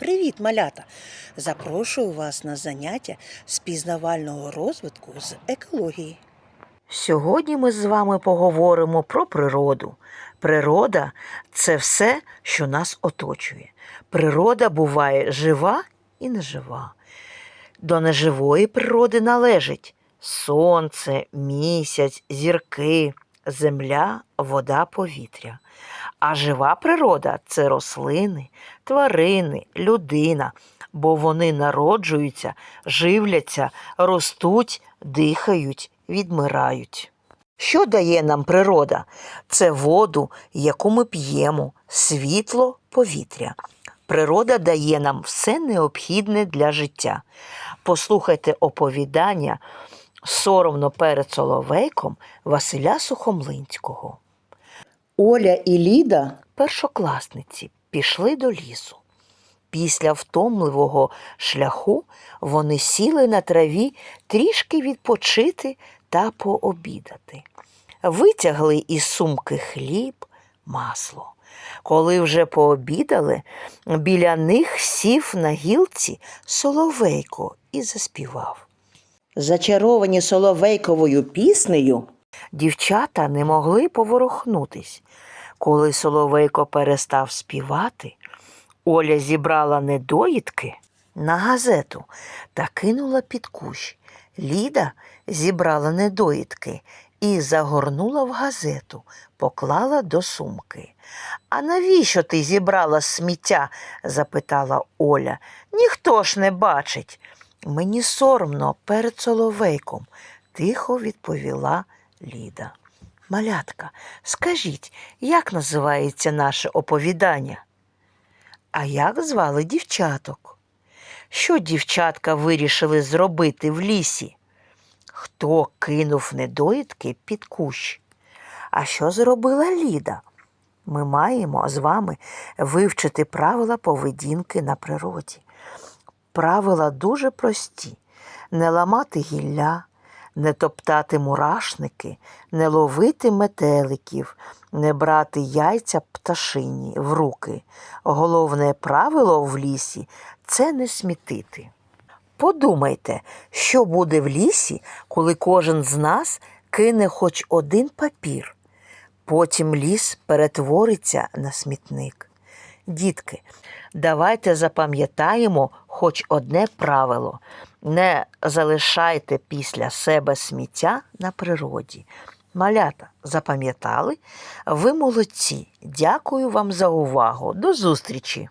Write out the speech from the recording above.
Привіт, малята! Запрошую вас на заняття з пізнавального розвитку з екології. Сьогодні ми з вами поговоримо про природу. Природа це все, що нас оточує. Природа буває жива і нежива. До неживої природи належить сонце, місяць, зірки, земля, вода, повітря. А жива природа це рослини, тварини, людина, бо вони народжуються, живляться, ростуть, дихають, відмирають. Що дає нам природа? Це воду, яку ми п'ємо, світло, повітря. Природа дає нам все необхідне для життя. Послухайте оповідання соромно перед Соловейком Василя Сухомлинського. Оля і Ліда Першокласниці пішли до лісу. Після втомливого шляху вони сіли на траві трішки відпочити та пообідати. Витягли із сумки хліб, масло. Коли вже пообідали, біля них сів на гілці соловейко і заспівав. Зачаровані соловейковою піснею. Дівчата не могли поворухнутись. Коли Соловейко перестав співати, Оля зібрала недоїдки на газету та кинула під кущ. Ліда зібрала недоїдки і загорнула в газету, поклала до сумки. А навіщо ти зібрала сміття? запитала Оля. Ніхто ж не бачить. Мені соромно перед Соловейком, тихо відповіла Ліда. Малятка, скажіть, як називається наше оповідання? А як звали дівчаток? Що дівчатка вирішили зробити в лісі? Хто кинув недоїдки під кущ? А що зробила Ліда? Ми маємо з вами вивчити правила поведінки на природі. Правила дуже прості: не ламати гілля, не топтати мурашники, не ловити метеликів, не брати яйця пташині в руки. Головне правило в лісі це не смітити. Подумайте, що буде в лісі, коли кожен з нас кине хоч один папір. Потім ліс перетвориться на смітник. Дітки, давайте запам'ятаємо хоч одне правило: не залишайте після себе сміття на природі. Малята, запам'ятали? Ви молодці. Дякую вам за увагу. До зустрічі!